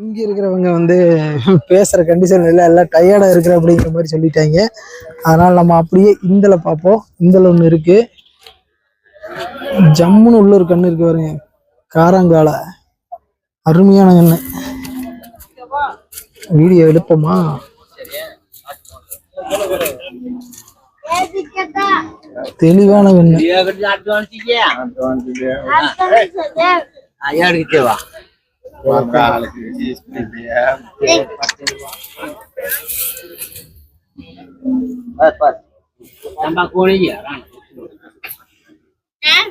இங்க இருக்கிறவங்க வந்து பேசுற கண்டிஷன் இல்லை எல்லாம் டயர்டா இருக்கிற அப்படிங்கிற மாதிரி சொல்லிட்டாங்க. அதனால நம்ம அப்படியே இந்தல பார்ப்போம். இந்தல ஒண்ணு இருக்கு. ஜம்முன்னு உள்ள ஒரு கண்ணு இருக்கு பாருங்க. காராங்கால. அருமையான கண்ணு. வீடியோ எடுப்போமா? தெளிவான கண்ணு.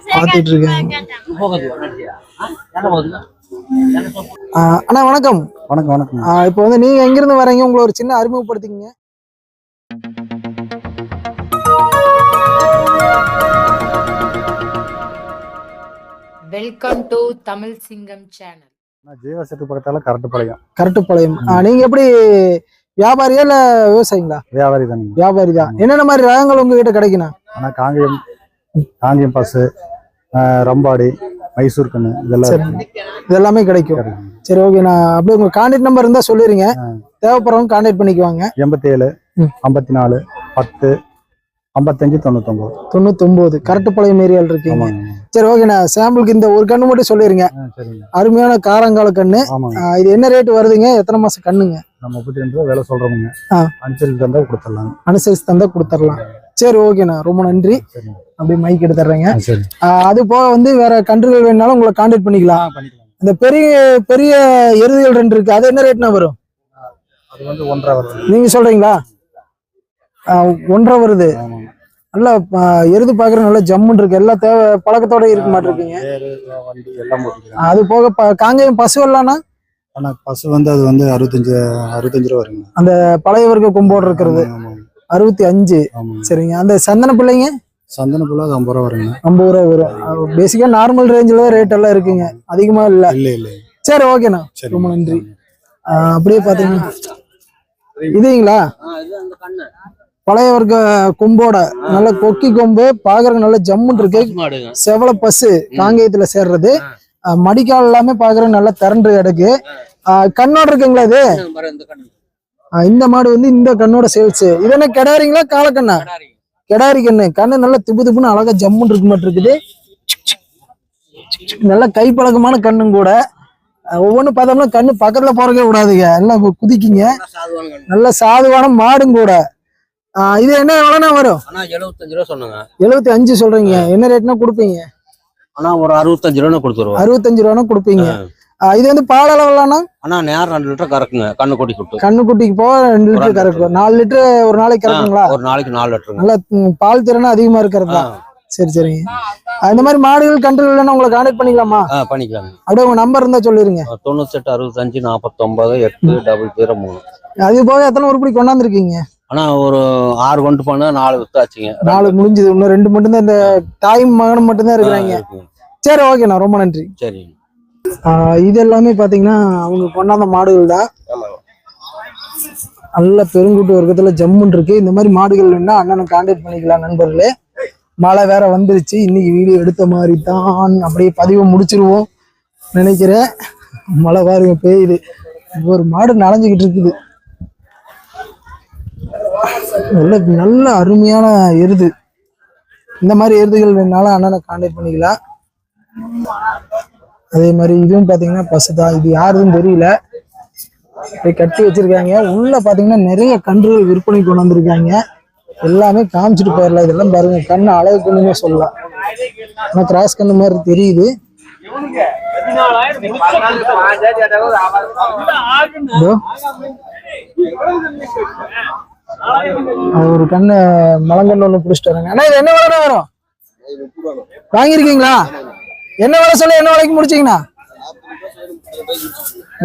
பார்த்துட்டு இருக்கேன் ஆஹ் அண்ணா வணக்கம். வணக்கம் வணக்கம். இப்போ வந்து நீங்க எங்கிருந்து வரீங்க? உங்களை ஒரு சின்ன அறிமுகப்படுத்திக்கங்க. வெல்கம் டு தமிழ் சிங்கம் சேனல் நான் ஜீவா செட்டு பக்கத்தால கரட்டுப்பாளையம். ஆஹ் நீங்க எப்படி வியாபாரியா இல்ல விவசாயிங்களா? வியாபாரி தானுங்க. வியாபாரி தான். என்னென்ன மாதிரி ரகங்கள் உங்ககிட்ட கிடைக்கணும் ஆனா காங்கேயம் காங்கேயம் பசு ரம்பாடி மைசூர் கண்ணு இதெல்லாம் சரி. இருக்கு. இது எல்லாமே கிடைக்கும். சரி ஓகே நான் அப்படியே உங்க கான்டாக்ட் நம்பர் இருந்தா சொல்லிருங்க. தேவைப்படுறவங்க கான்டாக்ட் பண்ணிக்குவாங்க. எண்பத்தி ஏழு. ஐம்பத்தி நாலு பத்து ஐம்பத்தஞ்சு தொண்ணூத்தொம்பது. தொண்ணூத்தொன்பது கரட்டுப்பாளையம் ஏரியால இருக்கீங்க. சரி ஓகே நான் சாம்பிளுக்கு இந்த ஒரு கண்ணு மட்டும் சொல்லிருங்க. அருமையான காரங்கால கண்ணு. இது என்ன ரேட் வருதுங்க? எத்தனை மாசம் கண்ணுங்க? நம்ம முப்பத்தி ரெண்டு ரூபா வேலை சொல்றோமுங்க. ஆ. அனுசரித்து தந்தா கொடுத்துடலாம் அனுசரிச்சு தந்தா கொடுத்துடலாம். சரி ஓகேண்ணா ரொம்ப நன்றி. அப்படியே மைக் எடுத்துறேங்க அது போக வந்து வேற கன்றுகள் வேணாலும் உங்களை கான்டாக்ட் பண்ணிக்கலாம். இந்த பெரிய பெரிய எருதுகள் ரெண்டு இருக்கு. அது என்ன ரேட்னா வரும்? அது வந்து ஒன்றரை வருது நீங்க சொல்றீங்களா? ஒன்றரை வருது. நல்லா எருது பாக்குற நல்லா ஜம்முன்னு இருக்கு. எல்லா தேவை பழக்கத்தோட இருக்க மாட்டிருக்கீங்க. அது போக ப- காங்கேயம் பசு எல்லாம்னா ஆனா பசு வந்து அது வந்து அறுபத்தஞ்சு அறுபத்தஞ்சு ரூபா வருங்க. பழைய வர்க்க கொம்போடு இருக்கிறது. அறுபத்தி அஞ்சு. சரிங்க. அந்த சந்தன பிள்ளைங்க? சந்தன புள்ள அது ஐம்பது ரூபா வருங்க. ஐம்பது ரூபா வரும். பேசிக்கா நார்மல் ரேஞ்சில் தான் ரேட் எல்லாம் இருக்குங்க. அதிகமா இல்ல. இல்ல இல்ல சரி ஓகேண்ணா ரொம்ப நன்றி. அப்படியே பாத்தீங்கன்னா. இதுங்களா? பழைய வர்க்க கொம்போட நல்ல கொக்கி கொம்பு பாக்குறதுக்கு நல்ல ஜம்முன்னு இருக்கு. செவல பசு காங்கேயத்துல சேர்றது. மடிக்கால் எல்லாமே பாக்குறதுக்கு நல்லா திரண்டு கிடக்கு. கண்ணோட இருக்குங்களா இது? இந்த மாடு வந்து இந்த கண்ணோட சேல்ஸ். இது என்ன கிடாரிங்களா காலக்கண்ணா? கிடாரி கண்ணு. கண்ணு நல்லா திப்பு திப்புன்னு அழகா ஜம்முன்னு இருக்க மாட்டு இருக்குது. நல்ல கைப்பழக்கமான கண்ணும் கூட. ஒவ்வொன்றும் பார்த்தோம்னா கண்ணு பக்கத்துல போறக்கே விடாதுங்க. எல்லாம் குதிக்குங்க. நல்ல சாதுவான மாடும் கூட. இது என்ன எவ்வளோனா வரும்? ஆனா எழுபத்தஞ்சு ரூபா சொன்னாங்க. எழுபத்தி அஞ்சு சொல்றீங்க என்ன ரேட்னா கொடுப்பீங்க? ஆனா ஒரு அறுபத்தஞ்சு ரூபா கொடுத்துருவோம் அறுபத்தஞ்சு ரூபானா கொடுப்பீங்க. இது வந்து பால் அளவுலாம்னா ஆனா நேரம் ரெண்டு லிட்டர் கறக்குங்க. கண்ணு கொட்டி கொடுத்து கண்ணுக்குட்டிக்கு போக ரெண்டு லிட்டர் கறக்கும் நாலு லிட்டர் ஒரு நாளைக்கு கறக்குங்களா? ஒரு நாளைக்கு நாலு லிட்டருங்க. நல்லா பால் திறனும் அதிகமா இருக்கிறது சரி சரிங்க. இந்த மாதிரி மாடுகள் கன்றுகள் உங்களை கான்டாக்ட் பண்ணிக்கலாமா? ஆ பண்ணிக்கலாங்க. அப்படியே உங்க நம்பர் இருந்தா சொல்லிருங்க. தொண்ணூத்தெட்டு அறுபத்தஞ்சு நாற்பத்தொன்பது எட்டு டபுள் ஜீரோ மூணு. அது போக எத்தனை உருப்படி கொண்டாந்துருக்கீங்க? ஆனா ஒரு ஆறு கொண்டு போனா நாலு வித்தாச்சுங்க நாலு முடிஞ்சது. இன்னும் ரெண்டு மட்டும்தான் இந்த தாயும் மகனும் மட்டும்தான் இருக்கிறாங்க. இருக்குங்க. சரி ஓகேண்ணா ரொம்ப நன்றி. சரி இது எல்லாமே பாத்தீங்கன்னா அவங்க கொண்டாந்த மாடுகள் தான் நல்ல பெருங்குட்டு வர்க்கத்துல ஜம்முன் இருக்கு. இந்த மாதிரி மாடுகள் வேணா அண்ணனை கான்டாக்ட் பண்ணிக்கலாம் நண்பர்களே. மழை வேற வந்துருச்சு. இன்னைக்கு வீடியோ எடுத்த மாதிரி தான் அப்படியே பதிவை முடிச்சிருவோம். நினைக்கிறேன். மழை பாருங்க பெய்யுது. ஒரு மாடு நனைஞ்சுக்கிட்டு இருக்குது. நல்ல நல்ல அருமையான எருது. இந்த மாதிரி எருதுகள் வேணாலும் அண்ணனை கான்டாக்ட் பண்ணிக்கலாம். அதே மாதிரி இதுவும் பார்த்தீங்கன்னா பசு தான் இது யாருதுன்னு தெரியல. கட்டி வச்சிருக்காங்க. உள்ள பார்த்தீங்கன்னா நிறைய கன்றுகள் விற்பனை கொண்டு வந்திருக்காங்க. எல்லாமே காமிச்சிட்டு போயிடலாம். இதெல்லாம் பாருங்க. கண்ணு அளவு கண்ணுமே சொல்லலாம். ஆனால் கிராஸ் கண்ணு மாதிரி தெரியுது. இதோ. ஒரு கண்ணு மலங்கண்ணு ஒண்ணு பிடிச்சிட்டு வராங்க. இது என்ன விலை வரும்? வாங்கியிருக்கீங்களா? என்ன விலை சொல்லி என்ன விலைக்கு முடிச்சீங்கண்ணா?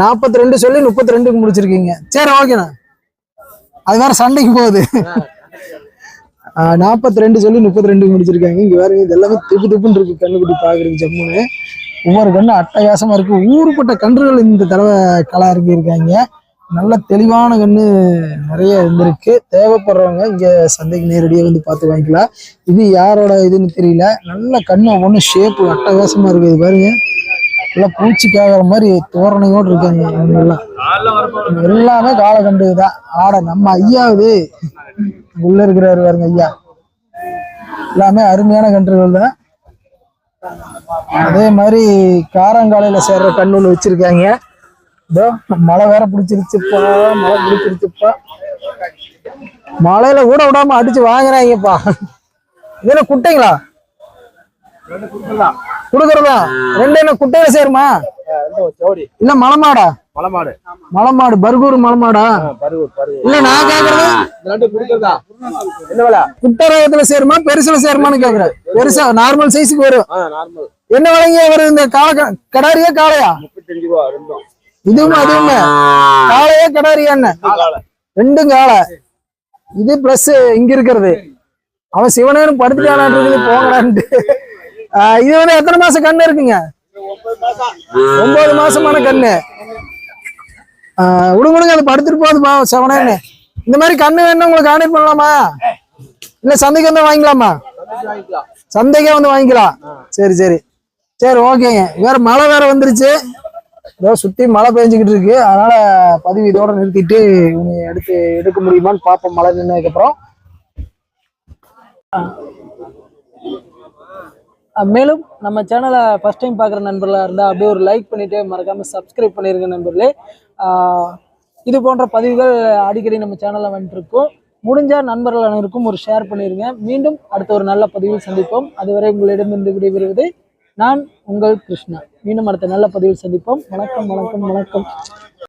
நாற்பத்தி ரெண்டு சொல்லி முப்பத்தி ரெண்டுக்கு முடிச்சிருக்கீங்க. சரி ஓகேண்ணா. அது வேற சண்டைக்கு போகுது. நாற்பத்தி ரெண்டு சொல்லி முப்பத்தி ரெண்டுக்கு முடிச்சிருக்காங்க. இங்க வேற இது எல்லாமே திப்பு திப்புன்னு இருக்கு. கண்ணுக்குட்டி பாக்குறதுக்கு ஜம்முன்னு. ஒவ்வொரு கண்ணு அட்டகாசமா இருக்கு. ஊருப்பட்ட கன்றுகள் இந்த தடவை களா இறங்கி இருக்காங்க நல்ல தெளிவான கண்ணு நிறைய இருந்திருக்கு. தேவைப்படுறவங்க இங்க சந்தைக்கு நேரடியாக வந்து பார்த்து வாங்கிக்கலாம். இது யாரோட இதுன்னு தெரியல. நல்ல கண்ணு ஒவ்வொன்றும் ஷேப்பு அட்டகாசமா இருக்கு. இது பாருங்க. நல்லா பூச்சி கேக்குற மாதிரி தோரணையோடு இருக்காங்க இவங்கெல்லாம் எல்லாமே. காலகண்டு தான் ஆட நம்ம ஐயாவது. உள்ள இருக்கிறாரு பாருங்க ஐயா. எல்லாமே அருமையான கன்றுகள் தான். அதே மாதிரி காரங்காலையில சேர்ற கண்ணு வச்சிருக்காங்க. இதோ மழை வேற பிடிச்சிருச்சுப்பா மழை பிடிச்சிருச்சுப்பா. மழையில கூட விடாம அடிச்சு வாங்குறாங்கப்பா. இதுல குட்டைங்களா? குடுக்கறதா? ரெண்டு என்ன குட்டையில சேருமா? இல்ல மலமாடா? மலமாடு மலமாடு பர்கூர் மலமாடா? இல்ல நான் விலை குட்டை ரகத்துல சேருமா பெருசுல சேருமான்னு கேக்குறேன். பெருசா நார்மல் சைஸுக்கு வரும். என்ன விலைங்க வருது இந்த காளை கடாரியா காளையா? முப்பத்தஞ்சு ரூபா ரெண்டும் இதுவும் அதுவுமே காளையா கடாரியா என்ன? காலை ரெண்டும் காளை. இது பிளஸ் இங்க இருக்கிறது. அவன் சிவனேன்னு படுத்துட்டானான் இருக்குது போங்கடான்ட்டு இது வந்து எத்தனை மாசம் கண்ணு இருக்குங்க? ஒன்பது மாசமான கண்ணு. விடுங்க விடுங்க அது படுத்துட்டு போகுது பாவம் சிவனேன்னு. இந்த மாதிரி கண்ணு வேணும் உங்களுக்கு கான்டெக்ட் பண்ணலாமா? இல்ல சந்தைக்கு வந்து வாங்கிக்கலாமா? சந்தைக்கே வந்து வாங்கிக்கலாம். சரி சரி. சரி ஓகேங்க வேற மழை வேற வந்துருச்சு. ஏதோ சுத்தி மழை பெஞ்சுக்கிட்டு இருக்கு. அதனால பதிவு இதோட நிறுத்திட்டு இனி எடுத்து எடுக்க முடியுமான்னு பார்ப்போம். மழை நின்னதுக்கு அப்புறம். மேலும் நம்ம சேனலை ஃபர்ஸ்ட் டைம் பார்க்குற நண்பர்களாக இருந்தால் அப்படியே ஒரு லைக் பண்ணிவிட்டு மறக்காம சப்ஸ்கிரைப் பண்ணிருங்க நண்பர்களே. இது போன்ற பதிவுகள் அடிக்கடி நம்ம சேனலில் வந்துட்டு முடிஞ்சால் நண்பர்கள் அனைவருக்கும் ஒரு ஷேர் பண்ணிடுங்க மீண்டும் அடுத்த ஒரு நல்ல பதிவில் சந்திப்போம். அதுவரை உங்களிடமிருந்து விடைபெறுவது நான் உங்கள் கிருஷ்ணா. மீண்டும் அடுத்த நல்ல பதிவில் சந்திப்போம். வணக்கம் வணக்கம் வணக்கம்.